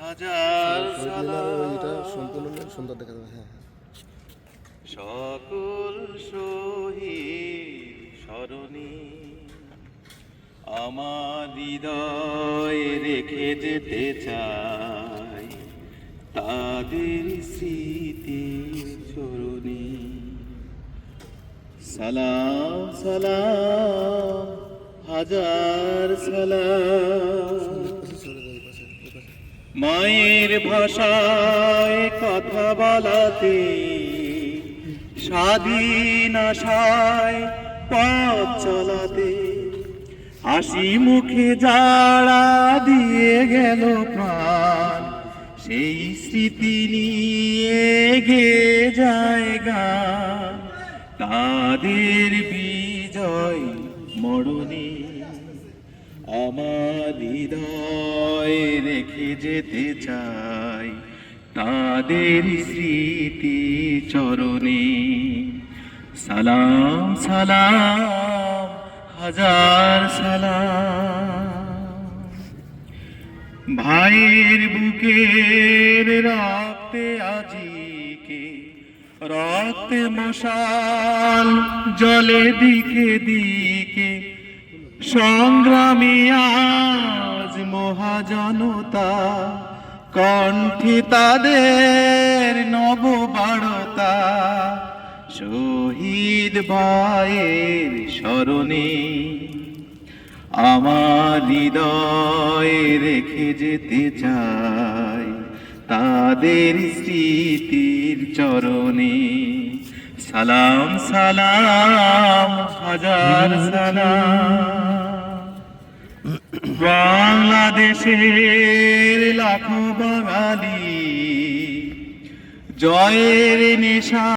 হাজার এটা সম্পূর্ণ সুন্দর দেখা যাবে হ্যাঁ হ্যাঁ। সকল শহীদ স্মরণে আমার হৃদয় রেখে যেতে চাই তাদের স্মৃতির চরণে। সালাম সালাম হাজার সালাম। মায়ের ভাষায় কথা বলাতে স্বাধীন আশায় পথ চলাতে হাসি মুখে যারা দিয়ে গেল প্রাণ, সেই স্মৃতি নিয়ে গে যায় গান। তাদের বিজয় মরণে আমার হৃদয় রেখে যেতে চাই তাদের স্মৃতি চরণে। সালাম সালাম, হাজার সালাম। ভাইয়ের বুকের রক্তে আজিকে, রক্তে মশাল জলে দিকে দিকে সংগ্রামী আজ মহাজনতা, কণ্ঠে তাদের নববারতা। শহীদ ভাইয়ের স্মরণে আমার হৃদয়ে রেখে যেতে চাই তাদের স্মৃতির চরণে। সালাম সালাম, হাজার সালাম। বাংলাদেশের লাখো বাঙালি জয়ের নেশা